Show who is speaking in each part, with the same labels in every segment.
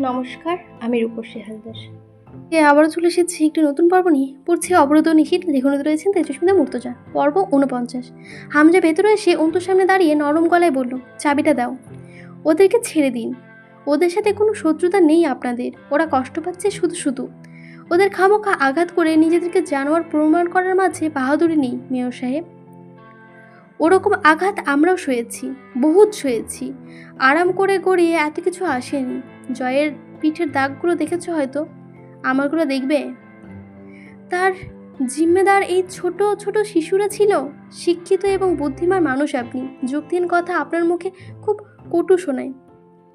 Speaker 1: নমস্কার, আমি রূপসী হালদার। এ আবারও চলে এসেছি একটি নতুন পর্ব নিয়ে। পড়ছে অবরোধ নিহিত লেখনে রয়েছেন তেজস্মিতা মুক্তজা পর্ব উনপঞ্চাশ হামজা ভেতরে এসে অন্তুর সামনে দাঁড়িয়ে নরম গলায় বলল, চাবিটা দাও। ওদেরকে ছেড়ে দিন। ওদের সাথে কোনো শত্রুতা নেই আপনাদের। ওরা কষ্ট পাচ্ছে শুধু শুধু। ওদের খামোখা আঘাত করে নিজেদেরকে জানোয়ার প্রমাণ করার মাঝে বাহাদুরি নেই, মেয়র সাহেব। ওরকম আঘাত আমরাও সয়েছি, বহুত সয়েছি। আরাম করে গড়িয়ে এত কিছু আসেনি। জয়ের পিঠের দাগগুলো দেখেছ হয়তো? আমারগুলো দেখবে? তার জিম্মেদার এই ছোট ছোট শিশুরা ছিল। শিক্ষিত এবং বুদ্ধিমান মানুষ আপনি। যুক্তিহীন কথা আপনার মুখে খুব কটু শোনায়।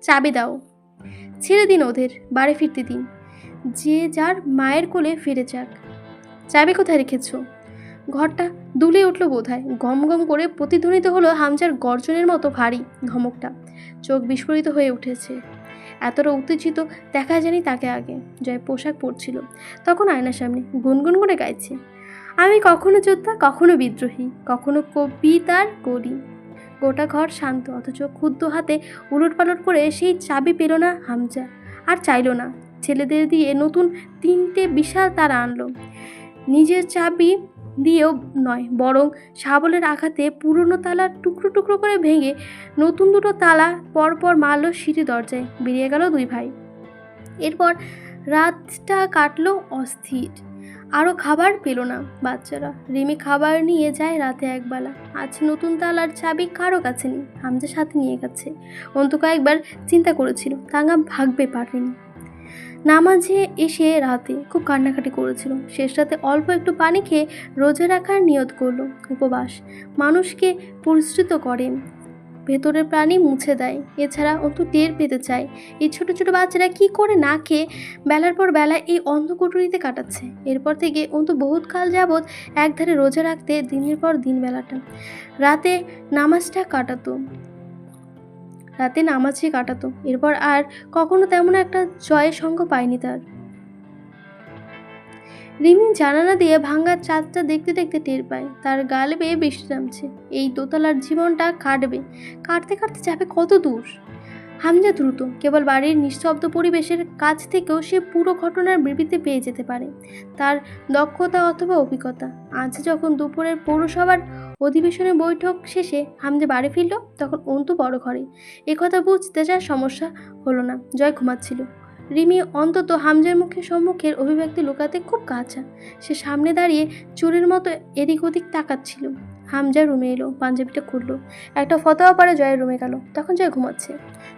Speaker 1: চাবি দাও। ছেড়ে দিন ওদের। বাড়ি ফিরতে দিন। যে যার মায়ের কোলে ফিরে যাক। চাবি কোথায় রেখেছ? ঘরটা দুলে উঠল বোধহয়। গম গম করে প্রতিধ্বনিত হলো হামজার গর্জনের মতো ভারী ধমকটা। চোখ বিস্ফোরিত হয়ে উঠেছে। এতটা উত্তেজিত দেখা যায়নি তাকে আগে। জয় পোশাক পরছিল। তখন আয়নার সামনে গুনগুন করে গাইছে। আমি কখনো যোদ্ধা, কখনো বিদ্রোহী, কখনো কবিতার করি। গোটা ঘর শান্ত, অথচ ক্ষুদ্র হাতে উলট পালট করে সেই চাবি পেল না হামজা। আর চাইলো না। ছেলেদের দিয়ে নতুন তিনটে বিশাল তারা আনলো। নিজের চাবি দিয়েও নয়, বরং শাবলের আঘাতে পুরনো তালা টুকরো টুকরো করে ভেঙে নতুন দুটো তালা পরপর মারল সিঁড়ি দরজায়, বেরিয়ে গেল দুই ভাই। এরপর রাতটা কাটলো অস্থির, আরও খাবার পেল না বাচ্চারা। রিমি খাবার নিয়ে যায় রাতে একবেলা। আজ নতুন তালার চাবি কারও কাছে নেই, হামজা সাথে নিয়ে গেছে। অন্তু কয়েকবার চিন্তা করেছিল তাঙ্গা ভাগবে পারেনি। নামাজে এসে রাতে খুব কান্নাকাটি করেছিল। শেষ রাতে অল্প একটু পানি খেয়ে রোজা রাখার নিয়ত করল। উপবাস। মানুষকে পরিশ্রিত করে। ভেতরের প্রাণী মুছে দেয়। এছাড়া অন্তু টের পেতে চায়। এই ছোট ছোট বাচ্চারা কি করে না খেয়ে বেলার পর বেলা এই অন্ধকুটুরিতে কাটাচ্ছে? এরপর থেকে অন্তু বহুত কাল যাবৎ একধারে রোজা রাখতে দিনের পর দিন বেলাটা। রাতে নামাজটা কাটাতো। রাতে নামাজই কাটাতো। এরপর আর কখনো তেমন একটা জয়ের সঙ্গ পায়নি তার। রিমি জানালা দিয়ে ভাঙ্গার চাঁদটা দেখতে দেখতে টের পায়। তার গাল বেয়ে বৃষ্টি নামছে। এই দোতলার জীবনটা কাটবে। কাটতে কাটতে যাবে কত দূর? হামজা দ্রুত, কেবল বাড়ির নিঃশব্দ পরিবেশের কাছ থেকেও সে পুরো ঘটনার বিবৃতি পেয়ে যেতে পারে। তার দক্ষতা অথবা অভিজ্ঞতা। আজ যখন দুপুরের পৌরসভার অধিবেশনের বৈঠক শেষে হামজা বাড়ি ফিরল, তখন অন্তু বড় ঘরে। একথা বুঝতে যার সমস্যা হলো না, জয় ঘুমাচ্ছিল। রিমি অন্তত হামজার মুখে সম্মুখের অভিব্যক্তি লুকাতে খুব কাঁচা। সে সামনে দাঁড়িয়ে চোরের মতো এদিক ওদিক তাকাচ্ছিল। হামজা রুমে এলো, পাঞ্জাবিটা খুললো একটা ফতোয়া পরে জয়ের রুমে গেল। তখন জয় ঘুমাচ্ছে।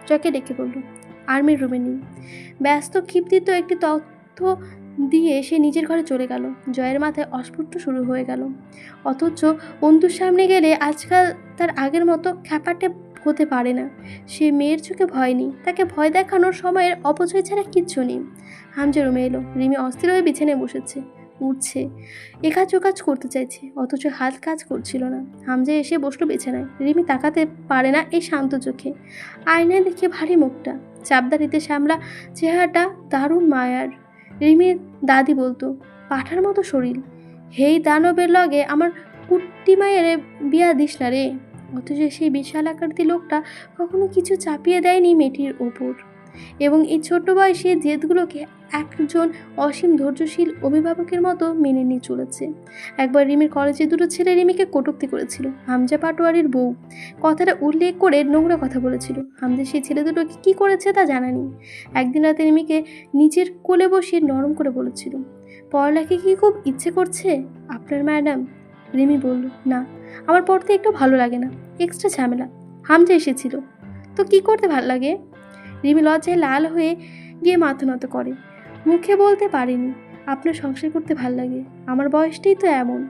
Speaker 1: জয়কে ডেকে বলল, আর্মির রুমে নেই। ব্যস্ত ক্ষিপ্তিত একটি তথ্য দিয়ে সে নিজের ঘরে চলে গেল। জয়ের মাথায় অস্ফুট শুরু হয়ে গেল। অথচ অন্তুর সামনে গেলে আজকাল তার আগের মতো খ্যাপাটে হতে পারে না। সে মেয়ের চোখে ভয় নেই। তাকে ভয় দেখানোর সময়ের অপচয় ছাড়া কিচ্ছু নেই। হামজা রুমে এলো। রিমি অস্থির হয়ে বিছানায় বসেছে। উঠছে একাজ ওকাজ করতে চাইছে, অথচ হাত কাজ করছিল না। হামজা এসে বসল বিছানায়। রিমি তাকাতে পারে না এই শান্ত চোখে। আয়নায় দেখে ভারী মুখটা। চাপদারিতে শ্যামলা চেহারাটা দারুণ মায়ার। রিমির দাদি বলতো, পাঠার মতো শরীর। হেই দানবের লগে আমার কুট্টি মায়ের বিয়া দিস না রে। অথচ সেই বিশাল আকৃতি লোকটা কখনো কিছু চাপিয়ে দেয়নি মেয়েটির ওপর। এবং এই ছোট্ট বয়সে জেদগুলোকে একজন অসীম ধৈর্যশীল অভিভাবকের মতো মেনে নিয়ে চলেছে। একবার রিমির কলেজে দুটো ছেলে রিমিকে কটুক্তি করেছিল, হামজা পাটোয়ারির বউ। কথাটা উল্লেখ করে নোংরা কথা বলেছিল। হামজা সেই ছেলে দুটোকে কী করেছে তা জানা নেই একদিন রাতে রিমিকে নিজের কোলে বসিয়ে নরম করে বলেছিল, পড়ালেখা কি খুব ইচ্ছে করছে? আপনার ম্যাডাম, রিমি বলল, না, আমার পড়তে একটু ভালো লাগে না, এক্সট্রা ঝামেলা। হামজা এসেছিল, তো কি করতে ভালো লাগে? রিমি লজ্জায় লাল হয়ে গিয়ে মাথা নত করে। মুখে বলতে পারেনি, আপনার সংসার করতে ভালো লাগে, আমার বয়সটাই তো এমন।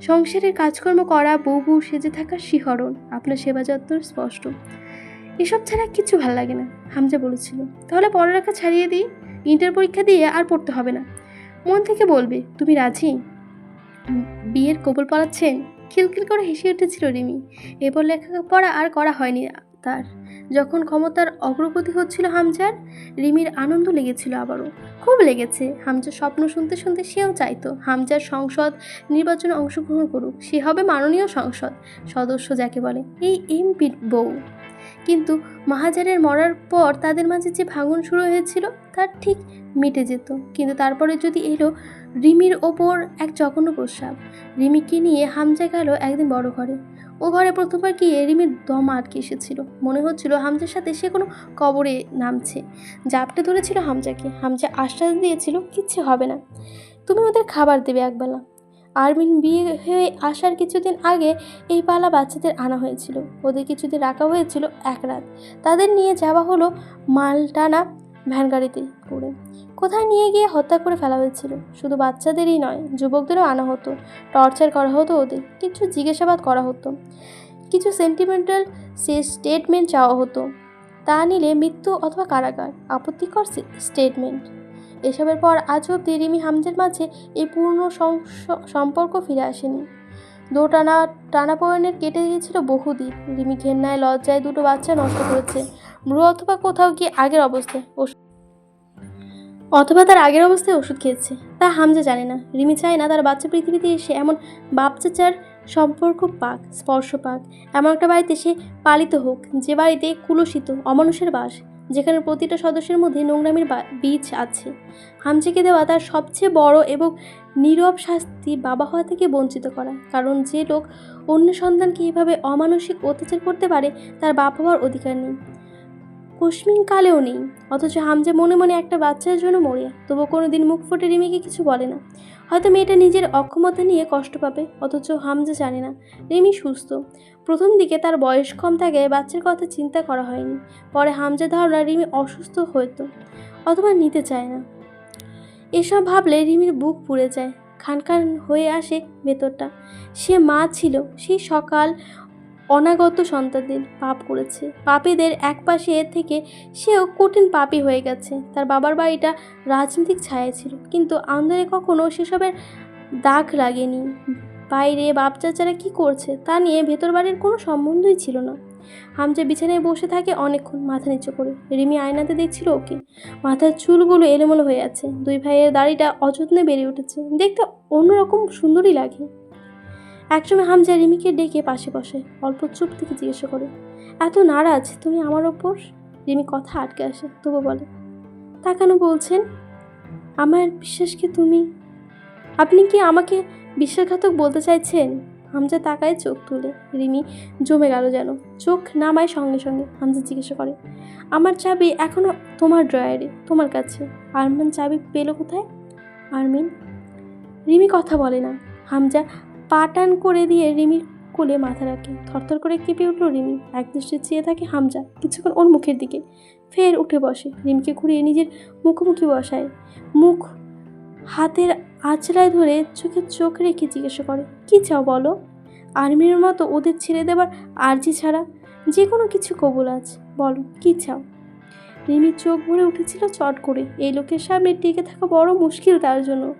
Speaker 1: সংসারের কাজকর্ম করা বউ বউ সেজে থাকার শিহরণ, আপনার সেবা যত্ন স্পষ্ট। এসব ছাড়া কিছু ভালো লাগে না, হামজা বলেছিল। তাহলে পড়ালেখা ছাড়িয়ে দিই, ইন্টার পরীক্ষা দিয়ে আর পড়তে হবে না। মন থেকে বলবে, তুমি রাজি? বিয়ের কবল পড়াচ্ছেন? খিলখিল করে হেসে উঠেছিল রিমি। এরপর লেখা পড়া আর করা হয়নি তার। যখন ক্ষমতার অগ্রগতি হচ্ছিল হামজার, রিমির আনন্দ লেগেছিল আবারও। খুব লেগেছে। হামজার স্বপ্ন শুনতে শুনতে সেও চাইতো হামজার সংসদ নির্বাচনে অংশগ্রহণ করুক। সে হবে মাননীয় সংসদ, সদস্য যাকে বলে, এই এমপির বউ। কিন্তু মাহাজারের মরার পর তাদের মাঝে যে ভাঙন শুরু হয়েছিল, তার ঠিক মিটে যেত। কিন্তু তারপরে যদি এলো রিমির ওপর এক জঘন্য প্রস্রাব। রিমিকে নিয়ে হামজা গেল একদিন বড় ঘরে। ও ঘরে প্রথমবার গিয়ে রিমির দম আটকে এসেছিল। মনে হচ্ছিল হামজার সাথে সে কোনো কবরে নামছে। জাপটে ধরেছিল হামজাকে। হামজা আশ্বাস দিয়েছিল, কিচ্ছু হবে না। তুমি ওদের খাবার দেবে একবেলা। আরমিন বিয়ে হয়ে আসার কিছুদিন আগে এই পালা বাচ্চাদের আনা হয়েছিল। ওদের কিছুদিন রাখা হয়েছিল এক রাত। তাদের নিয়ে যাওয়া হলো মালটানা ভ্যান গাড়িতে করে। কোথায় নিয়ে গিয়ে হত্যা করে ফেলা হয়েছিল? শুধু বাচ্চাদেরই নয়, যুবকদেরও আনা হতো, টর্চার করা হতো ওদের, কিছু জিজ্ঞাসাবাদ করা হতো, কিছু সেন্টিমেন্টাল সে স্টেটমেন্ট চাওয়া হতো। তা নিলে মৃত্যু অথবা কারাগার, আপত্তিকর স্টেটমেন্ট এসবের পর আজ অব্দি রিমি হামজের মাঝে এই পূর্ণ সম্পর্ক ফিরে আসেনি। দোটানা টানাপোড়েনের কেটে গিয়েছিল বহুদিন। রিমি ঘেন্নায়, লজ্জায় দুটো বাচ্চা নষ্ট করেছে। ব্রু অথবা কোথাও গিয়ে আগের অবস্থায় অথবা তার আগের অবস্থায় ওষুধ খেয়েছে। তা হামজা জানে না। রিমি চায় না তার বাচ্চা পৃথিবীতে এসে এমন বাপ চাচার সম্পর্ক পাক, স্পর্শ পাক। এমন একটা বাড়িতে সে পালিত হোক, যে বাড়িতে কুলসিত, অমানুষের বাস, যেখানে প্রতিটা সদস্যের মধ্যে নোংরামির বীজ আছে। হামজাকে দেওয়া তার সবচেয়ে বড় এবং নীরব শাস্তি বাবা হওয়া থেকে বঞ্চিত করা। কারণ যে লোক অন্য সন্তানকে এইভাবে অমানসিক অত্যাচার করতে পারে, তার বাপ হওয়ার অধিকার নেই। কুসমিন কালেও নেই। অথচ হামজা মনে মনে একটা বাচ্চার জন্য মরে তবু কোনো দিন মুখ ফুটে রিমিকে কিছু বলে না। হয়তো মেয়েটা নিজের অক্ষমতা নিয়ে কষ্ট পাবে, অথচ হামজা জানে না। রিমি সুস্থ। প্রথম দিকে তার বয়স কম থাকে বাচ্চার কথা চিন্তা করা হয়নি। পরে হামজা ধারণা রিমি অসুস্থ হতো অথবা নিতে চায় না। এসব ভাবলে রিমির বুক পুড়ে যায়। খান খান হয়ে আসে ভেতরটা। সে মা ছিল, সেই সকাল অনাগত সন্তানদের পাপ করেছে। পাপীদের এক পাশে থেকে সেও কঠিন পাপী হয়ে গেছে। তার বাবার বাড়িটা রাজনৈতিক ছায়া ছিল, কিন্তু আন্দোলনে কখনো সেসবের দাগ লাগেনি। বাইরে বাপ চাচারা কী করছে তা নিয়ে ভেতর বাড়ির কোনো সম্বন্ধই ছিল না। হামজা বিছানায় বসে থাকে অনেকক্ষণ, মাথা নিচু করে। রিমি আয়নাতে দেখছিল ওকে। মাথার চুলগুলো এলোমেলো হয়ে আছে। দুই ভাইয়ের দাড়িটা অযত্নে বেড়ে উঠেছে। দেখতে অন্যরকম সুন্দরই লাগে। একসময় হামজা রিমিকে ডেকে পাশে বসে, অল্প চুপ থেকে জিজ্ঞাসা করে, এত নারাজ, তুমি আমার ওপর? রিমি কথা আটকে আসে, তবু বলে, তা কেন বলছেন? আমার বিশ্বাসকে তুমি? আপনি কি আমাকে বিশ্বাসঘাতক বলতে চাইছেন? হামজা তাকায় চোখ তুলে, রিমি জমে গেল যেন, চোখ নামায় সঙ্গে সঙ্গে, হামজা জিজ্ঞাসা করে, আমার চাবি এখনও তোমার ড্রয়ারে, তোমার কাছে, আরমান চাবি পেল কোথায়? আরমিন? রিমি কথা বলে না, হামজা পাটান করে দিয়ে রিমির কোলে মাথা রাখে। থরথর করে কেঁপে উঠল রিমি। এক দৃষ্টি চেয়ে থাকে হামজা। কিছুক্ষণ ওর মুখের দিকে ফের উঠে বসে। রিমিকে ঘুরিয়ে নিজের মুখোমুখি বসায়। মুখ হাতের আঁচড়ায় ধরে চোখে চোখ রেখে জিজ্ঞাসা করে, কী চাও বলো? আর্মির মতো ওদের ছেড়ে দেবার আর্জি ছাড়া যে কোনো কিছু কবুল আছে বলো, কী চাও? রিমির চোখ ভরে উঠেছিল চট করে। এই লোকের সামনে টিকে থাকা বড় মুশকিল তার জন্য।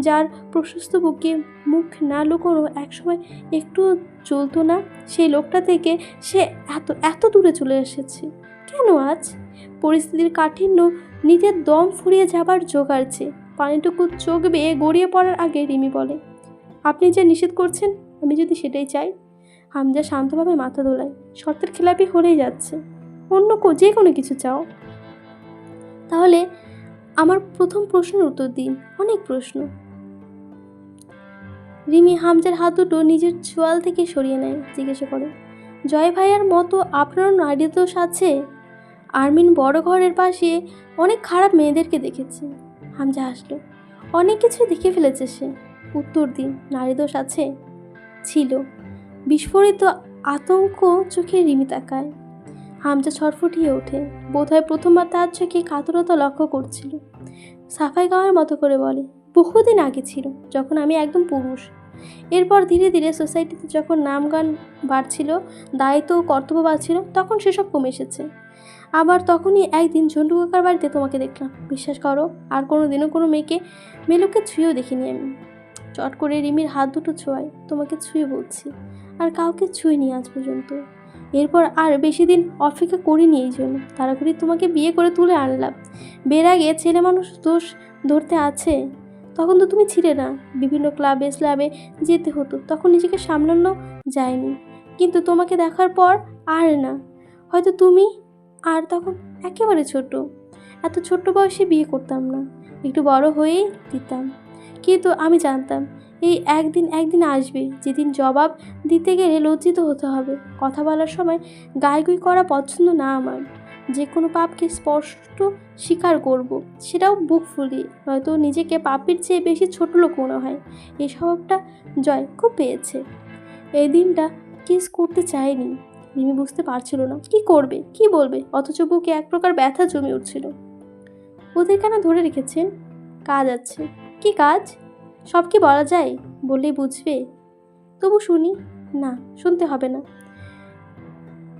Speaker 1: যার প্রশস্ত বুকে মুখ না লুকোনো একসময় একটু চলতো না, সেই লোকটা থেকে সে এত এত দূরে চলে এসেছে। কেন আজ? পরিস্থিতির কাঠিন্য নিজের দম ফুরিয়ে যাবার জোগাড়ছে পানিটুকু চোখ বেয়ে গড়িয়ে পড়ার আগে রিমি বলে, আপনি যে নিষেধ করছেন, আমি যদি সেটাই চাই হামজা শান্তভাবে মাথা দোলায় শর্তের খেলাপি হলেই যাচ্ছে। অন্য কো, যে কোনো কিছু চাও। তাহলে আমার প্রথম প্রশ্নের উত্তর দিন, অনেক প্রশ্ন। রিমি হামজার হাত দুটো নিজের চোয়াল থেকে সরিয়ে নেয়, জিজ্ঞাসা করে। জয় ভাইয়ার মতো আপনার নারী দোষ আছে? আরমিন বড় ঘরের পাশে অনেক খারাপ মেয়েদেরকে দেখেছে। হামজা হাসলো। অনেক কিছু দেখে ফেলেছে সে। উত্তর দিন, নারী দোষ আছে? ছিল। বিস্ফোরিত আতঙ্ক চোখে রিমি তাকায়। হামজা ছটফটিয়ে ওঠে। বোধহয় প্রথমবার তার চোখে কাতরতা লক্ষ্য করছিল। সাফাই গাওয়ার মতো করে বলে, বহুদিন আগে ছিল, যখন আমি একদম পুরুষ। এরপর ধীরে ধীরে সোসাইটিতে যখন নামগান বাড়ছিল, দায়িত্ব ও কর্তব্য বাড়ছিল, তখন সেসব কমে এসেছে। আবার তখনই একদিন ঝন্টু কাকার বাড়িতে তোমাকে দেখলাম। বিশ্বাস করো, আর কোনো দিনও কোনো মেয়েকে, মেয়েলোককে ছুঁয়েও দেখিনি আমি। চট করে রিমির হাত দুটো ছোঁয়াই তোমাকে ছুঁয়ে বলছি, আর কাউকে ছুঁয়ে ছুঁইনি আজ পর্যন্ত। এরপর আর বেশি দিন অপেক্ষা করিনি এই জন্য। তাড়াতাড়ি তোমাকে বিয়ে করে তুলে আনলাম। বের আগে ছেলে মানুষ দোষ ধরতে আছে? তখন তো তুমি ছিলে না। বিভিন্ন ক্লাবে, স্ল্যাবে যেতে হতো, তখন নিজেকে সামলানো যায়নি। কিন্তু তোমাকে দেখার পর আর না। হয়তো তুমি আর তখন একেবারে ছোট। এত ছোট্ট বয়সে বিয়ে করতাম না। একটু বড় হয়েই দিতাম। কিন্তু আমি জানতাম, এই একদিন একদিন আসবে, যেদিন জবাব দিতে গেলে লজ্জিত হতে হবে। কথা বলার সময় গাইগুই করা পছন্দ না আমার। যে কোনো পাপকে স্পষ্ট স্বীকার করব। সেটাও বুক ফুলিয়ে নয়তো নিজেকে পাপের চেয়ে বেশি ছোট লোক মনে হয়। এই স্বভাবটা জয় খুব পেয়েছে। এই দিনটা কিস করতে চায়নি। রিমি বুঝতে পারছিল না। কি করবে? কি বলবে? অথচ বুকে এক প্রকার ব্যথা জমে উঠছিল। ওদের কেন ধরে রেখেছেন। কাজ আছে। কি কাজ? সব কি বলা যায়? বলে বুঝবে। তবু শুনি। না, শুনতে হবে না।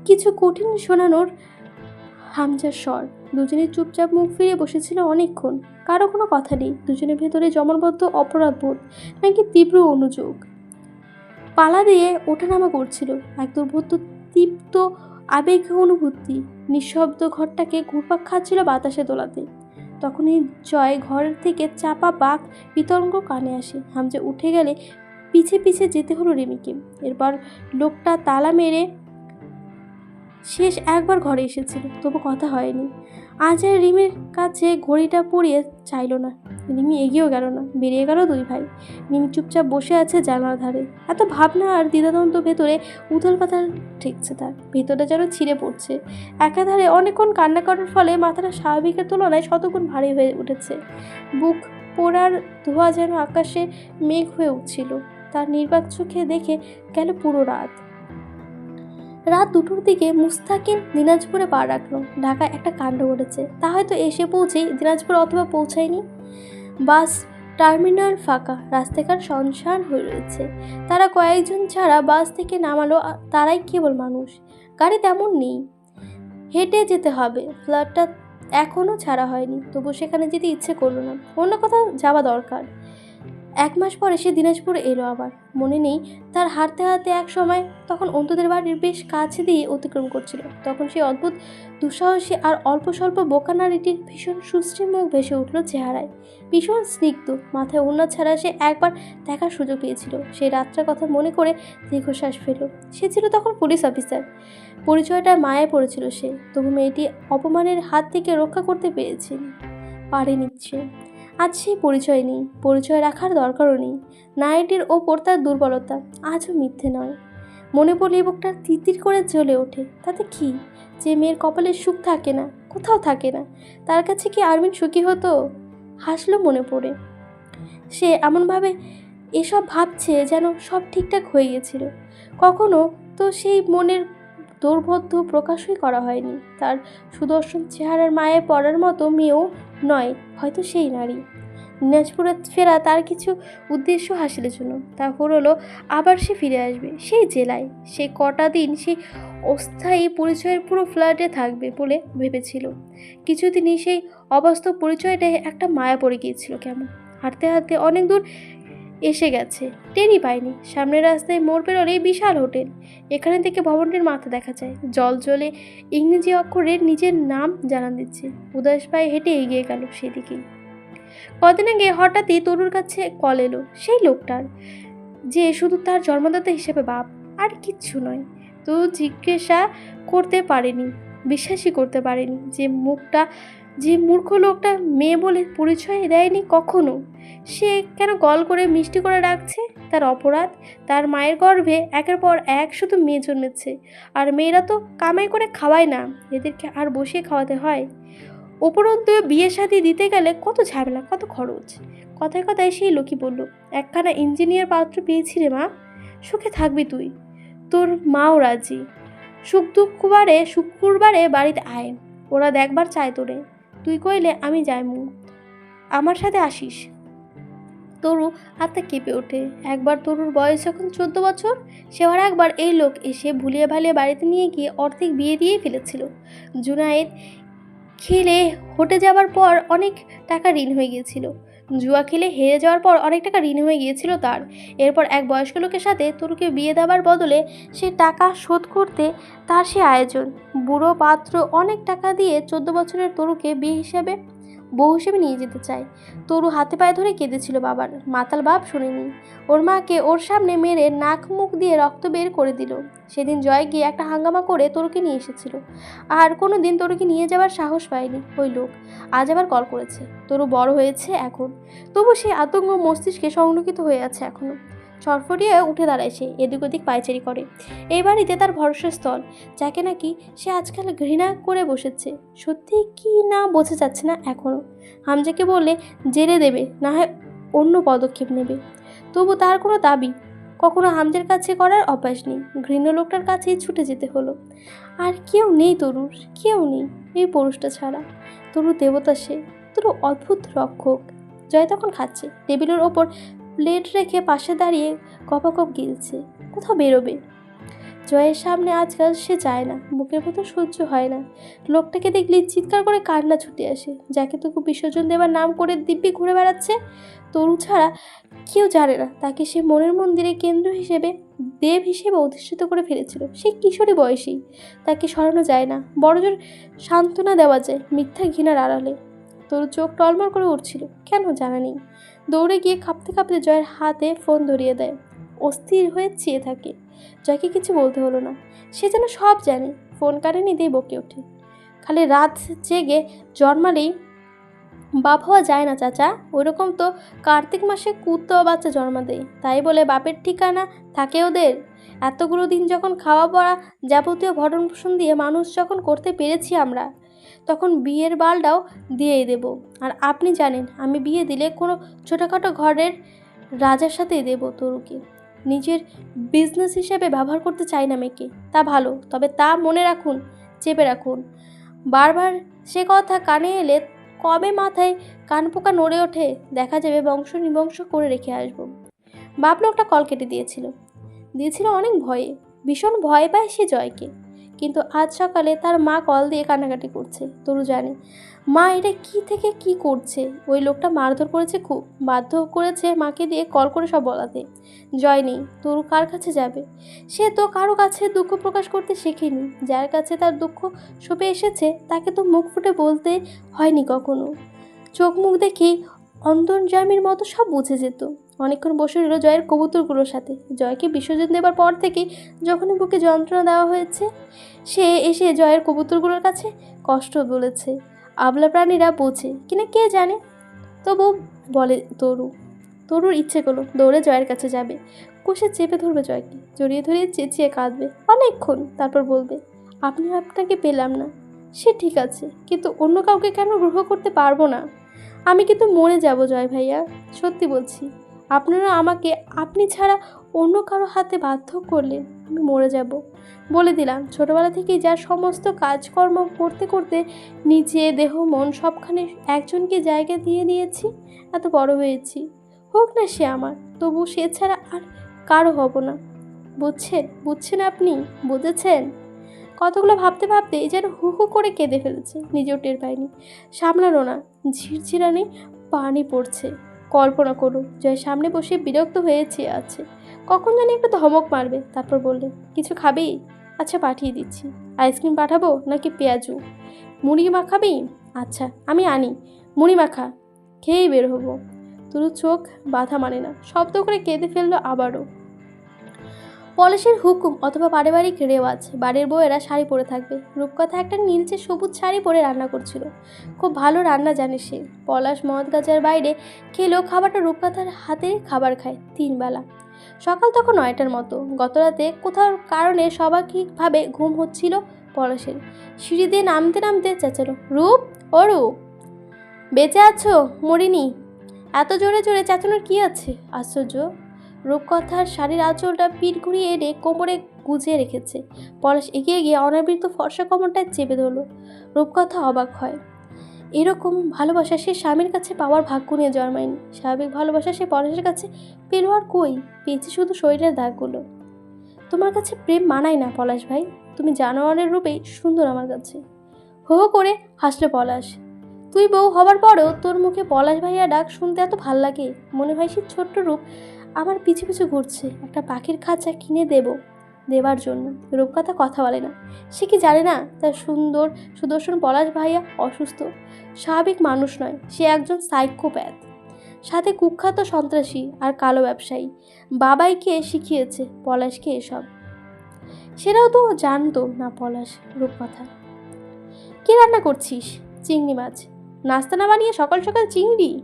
Speaker 1: কিছু কঠিন শোনানোর হামজার স্বর। দুজনে চুপচাপ মুখ ফিরিয়ে বসেছিল অনেকক্ষণ। কারও কোনো কথা নেই। দুজনের ভেতরে জমানবদ্ধ অপরাধবোধ নাকি তীব্র অনুযোগ। পালা দিয়ে ওঠানামা করছিল এক দুর্বোধ্য তৃপ্ত আবেগ অনুভূতি। নিঃশব্দ ঘরটাকে ঘুরপাক খাচ্ছিল বাতাসে দোলাতে। তখনই জয় ঘর থেকে চাপা বাঘ বিতর্ক কানে আসে। হামজা উঠে গেলে পিছে পিছে যেতে হলো রিমিকে। এরপর লোকটা তালা মেরে শেষ একবার ঘরে এসেছিল, তবু কথা হয়নি। আজ আর রিমির কাছে ঘড়িটা পরিয়ে চাইলো না। রিমি এগিয়েও গেল না, বেরিয়ে গেল দুই ভাই। রিমি চুপচাপ বসে আছে জানালার ধারে। এত ভাবনা আর দ্বিধাদ্বন্দ্ব ভেতরে উথল পাতাল ঠেকছে তার। ভেতরটা যেন ছিঁড়ে পড়ছে। একাধারে অনেকক্ষণ কান্না করার ফলে মাথাটা স্বাভাবিকের তুলনায় শতগুণ ভারী হয়ে উঠেছে। বুক পোড়ার ধোয়া যেন আকাশে মেঘ হয়ে উঠছিল। তার নির্বাক চোখে দেখে গেল পুরো রাত। রাত দুটোর দিকে মুস্তাকিন দিনাজপুরে পা রাখল। ঢাকায় একটা কাণ্ড ঘটেছে। তা হয়তো এসে পৌঁছেই দিনাজপুর অথবা পৌঁছায়নি। বাস টার্মিনাল ফাঁকা, রাস্তাঘাট শনশান হয়ে রয়েছে। তারা কয়েকজন ছাড়া বাস থেকে নামালো তারাই কেবল মানুষ। গাড়ি তেমন নেই। হেঁটে যেতে হবে। ফ্ল্যাটটা এখনও ছাড়া হয়নি, তবু সেখানে যেতে ইচ্ছে করল না। অন্য কোথাও যাওয়া দরকার। এক মাস পরে সে দিনাজপুর এলো আবার। মনে নেই, তার হাঁটতে হাঁটতে এক সময় তখন অন্তদের বাড়ির বেশ কাছে দিয়ে অতিক্রম করছিল। তখন সেই অদ্ভুত দুঃসাহসী আর অল্প স্বল্প বোকা নারীটির ভীষণ সুশ্রী মুখ ভেসে উঠল চেহারায়। ভীষণ স্নিগ্ধ, মাথায় অন্য ছাড়া সে একবার দেখার সুযোগ পেয়েছিল। সেই রাতটার কথা মনে করে দীর্ঘশ্বাস ফেল সে ছিল তখন পুলিশ অফিসার। পরিচয়টা মায়ায় পড়েছিল সে। তবু মেয়েটি অপমানের হাত থেকে রক্ষা করতে পেরেছিল পারেনি সে। আজ সেই পরিচয় নেই, পরিচয় রাখার দরকারও নেই। নারীটির ওপর তার দুর্বলতা আজও মিথ্যে নয়। মনে পড়লে বুকটা তিতির করে জ্বলে ওঠে। তাতে কি? যে মেয়ের কপালে সুখ থাকে না, কোথাও থাকে না। তার কাছে কি আরমিন সুখী হতো? হাসলো মনে পড়ে। সে এমনভাবে এসব ভাবছে যেন সব ঠিকঠাক হয়ে গেছিল কখনো তো সেই মনের দুর্বোধ্য প্রকাশই করা হয়নি। তার সুদর্শন চেহারার মায়ে পড়ার মতো মেয়েও নয়, হয়তো সেই নারী। দিনাজপুরে ফেরা তার কিছু উদ্দেশ্য হাসিলের জন্য। তা হলো, আবার সে ফিরে আসবে, সেই জেলায়। সে কটা দিন সে অস্থায়ী পরিচয়ের পুরো ফ্ল্যাটে থাকবে বলে ভেবেছিল। কিছুদিনই সেই অবাস্তব পরিচয়টায় একটা মায়া পড়ে গিয়েছিল কেমন। হাঁটতে হাঁটতে অনেক দূর এসে গেছে। টেরই পায়নি সামনের রাস্তায় মোড় পেরোলেই বিশাল হোটেল। এখানে থেকে ভবনটির মাথা দেখা যায়। জল জলে ইংরেজি অক্ষরের নিজের নাম জানান দিচ্ছে। উদাস পায়ে হেঁটে এগিয়ে গেল সেদিকেই কদিন আগে হঠাৎই তরুর কাছে কল এলো। সেই লোকটার। যে শুধু তার জন্মদাতা হিসেবে বাপ, আর কিচ্ছু নয়। তো জিজ্ঞাসা করতে পারেনি, বিশ্বাসই করতে পারেনি যে মুখটা যে মূর্খ লোকটা মেয়ে বলে পরিচয় দেয়নি কখনো? সে কেন কল করে মিষ্টি করে রাখছে? তার অপরাধ, তার মায়ের গর্ভে একের পর এক শুধু মেয়ে জন্মেছে। আর মেয়েরা তো কামাই করে খাওয়ায় না, এদেরকে আর বসিয়ে খাওয়াতে হয়। উপরন্তু বিয়ে শাদি দিতে গেলে কত ঝামেলা, কত খরচ। কথায় কথায় সেই লোকই বলল, একখানা ইঞ্জিনিয়ার পাত্র পেয়েছি রে মা, সুখে থাকবি তুই। তোর মাও রাজি। সুখ দুঃখবারে শুক্রবারে বাড়িতে আয়। ওরা দেখবার চায় তোরে। তুই কইলে আমি যাইমু। আমার সাথে আসিস। তরু হাতটা কেঁপে ওঠে। একবার তরুর বয়স যখন চোদ্দ বছর সেবার একবার এই লোক এসে ভুলিয়ে ভালিয়ে বাড়িতে নিয়ে গিয়ে অর্ধেক বিয়ে দিয়েই ফেলেছিল। জুনায়েদ খেলে হটে যাবার পর অনেক টাকা ঋণ হয়ে গিয়েছিল। জুয়া খেলে হেরে যাওয়ার পর অনেক টাকা ঋণ হয়ে গিয়েছিল তার। এরপর এক বয়স্ক লোকের সাথে তরুকে বিয়ে দেওয়ার বদলে সে টাকা শোধ করতে তার সে আয়োজন। বুড়ো পাত্র অনেক টাকা দিয়ে চোদ্দ বছরের তরুকে বিয়ে হিসাবে বউ হিসেবে নিয়ে যেতে চায়। তরু হাতে পায়ে ধরে কেঁদেছিল বাবার। মাতাল বাপ শুনেনি। ওর মাকে ওর সামনে মেরে নাক মুখ দিয়ে রক্ত বের করে দিল। সেদিন জয় গিয়ে একটা হাঙ্গামা করে তরুকে নিয়ে এসেছিল। আর কোনো দিন তরুকে নিয়ে যাওয়ার সাহস পায়নি ওই লোক। আজ আবার কল করেছে। তরু বড় হয়েছে এখন। তবু সেই আতঙ্ক মস্তিষ্কে সংরক্ষিত হয়ে আছে এখনও। ছটফটিয়ে উঠে দাঁড়ায় সে এদিক ওদিক পায়চারি করে। এই বাড়িতে তার ভরসার স্থল, যাকে নাকি সে আজকাল ঘৃণা করে বসেছে। সত্যি কি না বোঝা যাচ্ছে না এখনও হামজাকে বললে জেরে দেবে, না হয় অন্য পদক্ষেপ নেবে। তবু তার কোনো দাবি, কখনো হামজের কাছে করার অভ্যাস নেই। ঘৃণ লোকটার কাছেই ছুটে যেতে হলো। আর কেউ নেই তরুর, কেউ নেই এই পুরুষটা ছাড়া। তরু দেবতা সে, তরু অদ্ভুত রক্ষক। জয় তখন খাচ্ছে। টেবিলের ওপর প্লেট রেখে পাশে দাঁড়িয়ে কপাকপ গিলছে। কোথাও বেরোবে। জয়ের সামনে আজকাল সে যায় না। বুকের মতো সহ্য হয় না। লোকটাকে দেখলে চিৎকার করে কান্না ছুটে আসে। যাকে তোকে বিসর্জন দেবার নাম করে দিব্যি ঘুরে বেড়াচ্ছে, তরু ছাড়া কেউ জানে না। তাকে সে মনের মন্দিরে কেন্দ্র হিসেবে, দেব হিসেবে অধিষ্ঠিত করে ফেলেছিল। সে কিশোরী বয়সী। তাকে সরানো যায় না। বড়জোর সান্ত্বনা দেওয়া যায় মিথ্যা ঘৃণার আড়ালে। তোর চোখ টলমল করে উঠছিল। কেন জানা নেই। দৌড়ে গিয়ে কাঁপতে কাঁপতে জয়ের হাতে ফোন ধরিয়ে দেয়। অস্থির হয়ে চেয়ে থাকে। জয়কে কিছু বলতে হলো না। সে যেন সব জানে। ফোন কারেনি দিয়ে বকে ওঠে। খালি রাত জেগে জন্মালেই বাপ হওয়া যায় না, চাচা। ওইরকম তো কার্তিক মাসে কুত্তো বাচ্চা জন্মা দেয়। তাই বলে বাপের ঠিকানা থাকে ওদের। এতগুলো দিন যখন খাওয়া পড়া যাবতীয় ভরণ পোষণ দিয়ে মানুষ যখন করতে পেরেছি আমরা তখন বিয়ের বালটাও দিয়েই দেব। আর আপনি জানেন, আমি বিয়ে দিলে কোনো ছোটোখাটো ঘরের রাজার সাথেই দেব তরুকে। নিজের বিজনেস হিসেবে ব্যবহার করতে চাই না মেয়েকে। তা ভালো, তবে তা মনে রাখুন, চেপে রাখুন। বারবার সে কথা কানে এলে কবে মাথায় কান পোকা নড়ে ওঠে, দেখা যাবে বংশ নিবংশ করে রেখে আসব। বাপ লোকটা কল কেটে দিয়েছিল। দিয়েছিল অনেক ভয়ে। ভীষণ ভয় পায় সে জয়কে। কিন্তু আজ সকালে তার মা কল দিয়ে কান্নাকাটি করছে, তরু জানে। মা, এটা কি থেকে কি করছে? ওই লোকটা মারধর করেছে খুব, বাধ্য করেছে মাকে দিয়ে কল করে সব বলাতে। জয় নেই, তরু কার কাছে যাবে? সে তো কারও কাছে দুঃখ প্রকাশ করতে শেখেনি। যার কাছে তার দুঃখ সপে এসেছে, তাকে তো মুখ ফুটে বলতে হয়নি কখনো। চোখ মুখ দেখেই অন্তর্জামির মতো সব বুঝে যেত। অনেকক্ষণ বসে রইল জয়ের কবুতরগুলোর সাথে। জয়কে বিসর্জন দেবার পর থেকেই যখনই বুকে যন্ত্রণা দেওয়া হয়েছে, সে এসে জয়ের কবুতরগুলোর কাছে কষ্ট বলেছে। আবলা প্রাণীরা বোঝে, কিনা কে জানে? তবু বলে তরু। তরুর ইচ্ছে করল দৌড়ে জয়ের কাছে যাবে। কষে চেপে ধরবে জয়কে, জড়িয়ে ধরিয়ে চেঁচিয়ে কাঁদবে। অনেকক্ষণ তারপর বলবে আপনি আপনাকে পেলাম না। সে ঠিক আছে, কিন্তু অন্য কাউকে কেন গ্রহ করতে পারব না? আমি কিন্তু মরে যাব, জয় ভাইয়া। সত্যি বলছি, আপনারা আমাকে, আপনি ছাড়া অন্য কারও হাতে বাধ্য করলে আমি মরে যাব। বলে দিলাম, ছোটবেলা থেকেই যার সমস্ত কাজকর্ম করতে করতে নিজে, দেহ, মন সবখানে একজনকে জায়গা দিয়ে দিয়েছি, এত বড় হয়েছি। হোক না সে আমার, তবু সে ছাড়া আর কারও হব না। বুঝছেন বুঝছেন আপনি? বুঝেছেন? কতগুলো ভাবতে ভাবতে যেন হু হু করে কেঁদে ফেলেছে, নিজেও টের পায়নি। সামলানো না ঝিরঝিরানি পানি পড়ছে। কল্পনা করুন জয় সামনে বসে বিরক্ত হয়ে চেয়ে আছে। কখন জানি একটু ধমক মারবে, তারপর বললে, কিছু খাবি? আচ্ছা পাঠিয়ে দিচ্ছি। আইসক্রিম পাঠাবো নাকি পেঁয়াজু? মুড়ি মাখাবি আচ্ছা আমি আনি। মুড়ি মাখা খেয়েই বের হব। তুরু চোখ বাধা মানে না? শব্দ করে কেঁদে ফেলল আবারও। পলাশের হুকুম অথবা পারিবারিক রেওয়াজ। বাড়ির বউয়েরা শাড়ি পরে থাকবে। রূপকথা একটা নীলচে সবুজ শাড়ি পরে রান্না করছিল। খুব ভালো রান্না জানে সে। পলাশ মদ গাজার বাইরে খেলেও খাবারটা রূপকথার হাতে খাবার খায় তিনবেলা সকাল তখন নয়টার মতো। গতরাতে কোথাও কারণে স্বাভাবিকভাবে ঘুম হচ্ছিল পলাশের। সিঁড়ি দিয়ে নামতে নামতে চেঁচালো, রূপ? ও রূপ বেঁচে আছো? মরিনি? এত জোরে জোরে চেঁচানোর কি আছে? আশ্চর্য রূপকথার শাড়ির আঁচলটা পিঠ ঘুরিয়ে এনে কোমরে গুজিয়ে রেখেছে। পলাশ এগিয়ে গিয়ে অনাবৃত ফর্সা কোমরটায় চেপে ধরলো। রূপকথা অবাক হয়। এরকম ভালোবাসা সে স্বামীর কাছে পাওয়ার ভাগ্য নিয়ে জন্মায়নি। স্বাভাবিক ভালোবাসা সে পলাশের কাছে পেল আর কই? পেয়েছে শুধু শরীরের দাগগুলো। তোমার কাছে প্রেম মানায় না পলাশ ভাই। তুমি জানোয়ারের রূপেই সুন্দর আমার কাছে। হো হো করে হাসলে পলাশ। তুই বউ হবার পরেও তোর মুখে পলাশ ভাইয়া ডাক শুনতে এত ভালো লাগে। মনে হয় সে ছোট্ট রূপ আমার পিছু পিছু ঘুরছে। একটা পাখির খাঁচা কিনে দেব দেবার জন্য। রূপকথা কথা বলে না। সে কি জানে না? তার সুন্দর সুদর্শন পলাশ ভাইয়া অসুস্থ। স্বাভাবিক মানুষ নয়, সে একজন সাইকোপ্যাথ। সাথে কুখ্যাত সন্ত্রাসী আর কালো ব্যবসায়ী। বাবাইকে শিখিয়েছে পলাশকে এসব? সেটাও তো জানতো না পলাশ রূপকথা। কি রান্না করছিস? চিংড়ি মাছ। নাস্তা না বানিয়ে সকাল সকাল চিংড়ি?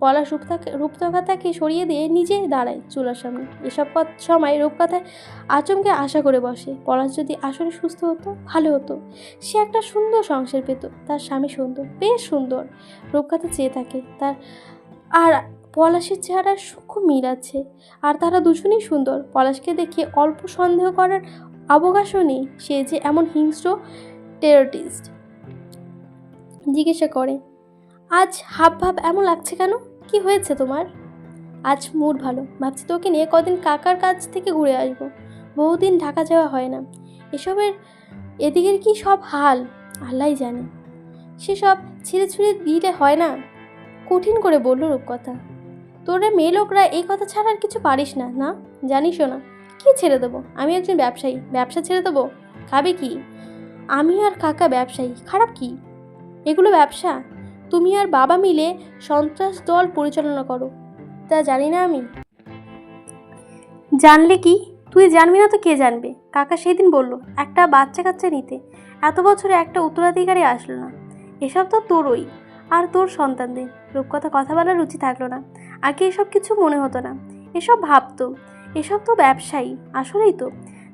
Speaker 1: পলাশ রূপতাকে রূপকথাকে সরিয়ে দিয়ে নিজে দাঁড়ায় চুলার সামনে। এসব সময় রূপকথায় আচমকে আশা করে বসে। পলাশ যদি আসলে সুস্থ হতো, ভালো হতো। সে একটা সুন্দর সংসার পেত। তার স্বামী সুন্দর, বেশ সুন্দর। রূপকথা চেয়ে থাকে। তার, আর পলাশের চেহারার সূক্ষ্ম মিল আছে আর তারা দুজনেই সুন্দর। পলাশকে দেখে অল্প সন্দেহ করার অবকাশও নেই। সে যে এমন হিংস্র টেরোটিস্ট জিজ্ঞাসা করে আজ হাব ভাব এমন লাগছে কেন? কি হয়েছে তোমার? আজ মুড ভালো। ভাবছি তোকে নিয়ে কদিন কাকার কাছ থেকে ঘুরে আসব। বহুদিন ঢাকা যাওয়া হয় না। এসবের এদিকের কি সব হাল? আল্লাহ জানে। সেসব ছিঁড়ে ছুঁড়ে দিলে হয় না। কঠিন করে বলল রূপকথা। তোরা মেয়ে লোকরা এই কথা ছাড়া আর কিছু পারিস না না? জানিসও না। কি ছেড়ে দেবো? আমি একজন ব্যবসায়ী। ব্যবসা ছেড়ে দেবো? খাবে কি? আমি আর কাকা ব্যবসায়ী। খারাপ কি? এগুলো ব্যবসা? তুমি আর বাবা মিলে সন্ত্রাস দল পরিচালনা করো। তা জানি না আমি। জানলে কি? তুই জানবি না তো কে জানবে? কাকা সেদিন বলল, একটা বাচ্চা কাচ্চা নিতে। এত বছরে একটা উত্তরাধিকারী আসলো না। এসব তো তোরই, আর তোর সন্তানদের। রূপকথা কথা বলার রুচি থাকল না। আগে এসব কিছু মনে হতো না? এসব ভাবতো। এসব তো ব্যবসায়ী, আসলেই তো।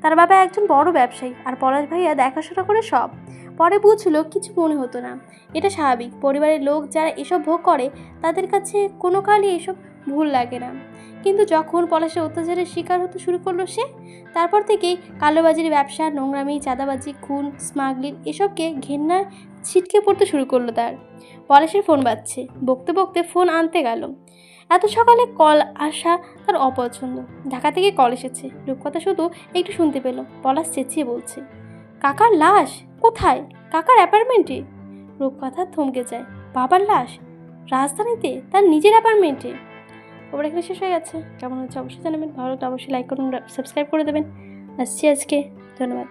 Speaker 1: তার বাবা একজন বড় ব্যবসায়ী আর পলাশ ভাইয়া দেখাশোনা করে সব। পরে বুঝলো কিছু মনে হতো না। এটা স্বাভাবিক, পরিবারের লোক যারা এসব ভোগ করে, তাদের কাছে কোনো কালই এসব ভুল লাগে না। কিন্তু যখন পলাশের অত্যাচারের শিকার হতে শুরু করল সে, তারপর থেকেই কালোবাজির ব্যবসা, নোংরামি, চাঁদাবাজি, খুন, স্মাগলিং এসবকে ঘেন্নার ছিটকে পড়তে শুরু করল তার। পলাশের ফোন বাজছে। বকতে বকতে ফোন আনতে গেল। এত সকালে কল আসা তার অপছন্দ। ঢাকা থেকে কল এসেছে। রূপকথা শুধু একটু শুনতে পেল। পলাশ চেঁচিয়ে বলছে, কাকার লাশ? কোথায়? কাকার অ্যাপার্টমেন্টে? রূপকথা থমকে যায়, বাবার লাশ? রাজধানীতে? তার নিজের অ্যাপার্টমেন্টে? ওপর এখানে শেষ হয়ে গেছে। কেমন হচ্ছে অবশ্যই জানাবেন। ভালো অবশ্যই লাইক করুন সাবস্ক্রাইব করে দেবেন। আসছি আজকে। ধন্যবাদ।